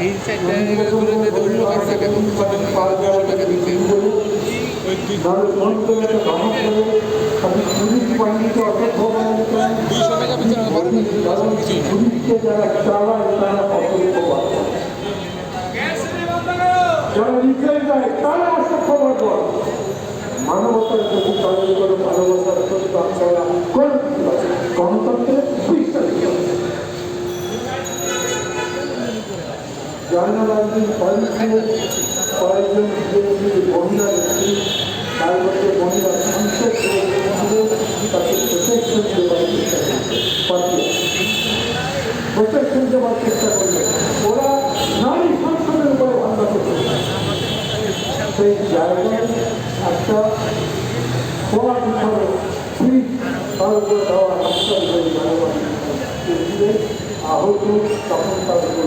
এই তারা তারা মানবতার প্রতি পালন করে মানবতার প্রতি আপনারা করে দিতে জানালাদিন কয়েকজন কয়েকজন বিজেপির মহিলা ব্যক্তি মধ্যে মহিলা সংসদ তাকে প্রোটেকশন দেওয়ার চেষ্টা করছে। প্রোটেকশন দেওয়ার চেষ্টা করবে ওরা নারী সংসদের উপরে হামলা করছে। সেই জায়গায় একটা খোলা বিষয়ে ফ্রিজ তার উপরে দেওয়া মানবাধিকার আহত তখন তার উপর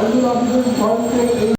Ayrıca bizim tarihte